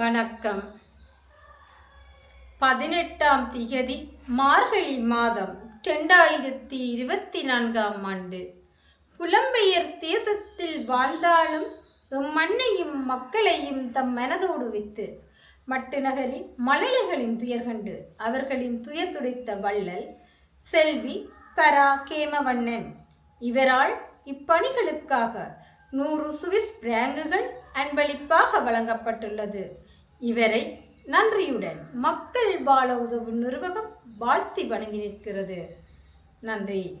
வணக்கம். பதினெட்டாம் திகதி மார்கழி மாதம் ரெண்டாயிரத்தி இருபத்தி நான்காம் ஆண்டு. புலம்பெயர் தேசத்தில் வாழ்ந்தாலும் எம் மண்ணையும் மக்களையும் தம் மனதோடு வைத்து மட்டு நகரில் மழலைகளின் துயர்கண்டு அவர்களின் துயர் துடைத்த வள்ளல் செல்வி பரா கேமவண்ணன் இவரால் இப்பணிகளுக்காக நூறு சுவிஸ் பிராங்குகள் அன்பளிப்பாக வழங்கப்பட்டுள்ளது. இவரை நன்றியுடன் மக்கள் வாழ உதவும் நிர்வாகம் வாழ்த்தி வணங்கி நிற்கிறது. நன்றி.